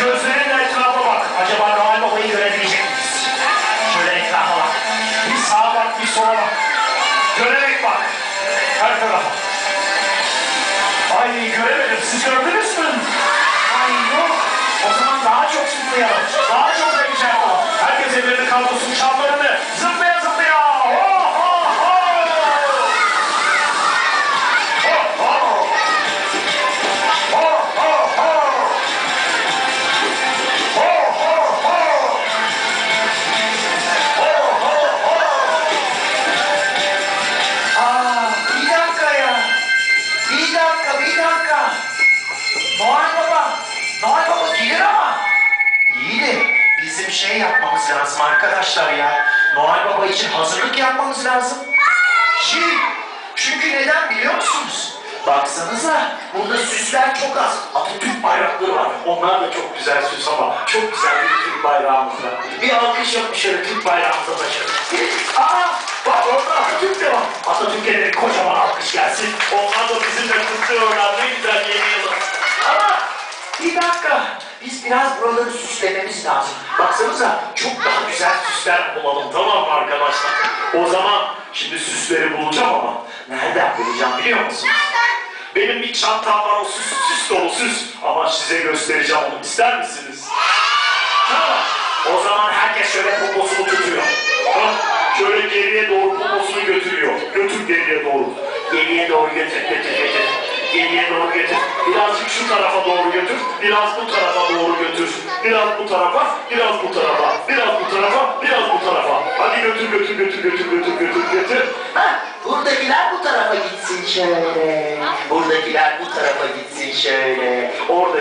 Jose Noel Baba, Noel Baba gelir ama. İyi de bizim şey yapmamız lazım arkadaşlar ya. Noel Baba için hazırlık yapmamız lazım. Şey, çünkü neden biliyor musunuz? Baksanıza burada süsler çok az. Atatürk bayrakları var. Onlar da çok güzel süs ama çok güzel bir Türk bayrağımız var. Bir alkış yapın şöyle Türk bayrağımıza taşıyalım. Aa bak orada Atatürk de var. Atatürk'e de kocaman alkış gelsin. Onlar da bizimle kutluyorlar. Ne güzel yeni bir dakika. Biz biraz buraları süslememiz lazım. Baksanıza çok daha güzel süsler bulalım tamam mı arkadaşlar? O zaman şimdi süsleri bulacağım ama nereden bulacağım biliyor musunuz? Benim bir çantam var o süs, süs dolu süs. Ama size göstereceğim onu ister misiniz? Tamam. O zaman herkes şöyle poposunu tutuyor. Bak şöyle geriye doğru poposunu götürüyor. Götür geriye doğru. Geriye doğru götür, götür, götür. Geriye doğru götür. Birazcık şu tarafa doğru götür. Biraz bu tarafa doğru götür. Biraz bu tarafa, biraz bu tarafa. Biraz bu tarafa, biraz bu tarafa. Hadi götür, götür, götür, götür, götür, götür, götür. Hah, buradakiler bu tarafa gitsin şöyle. Buradakiler bu tarafa gitsin şöyle. Oradaki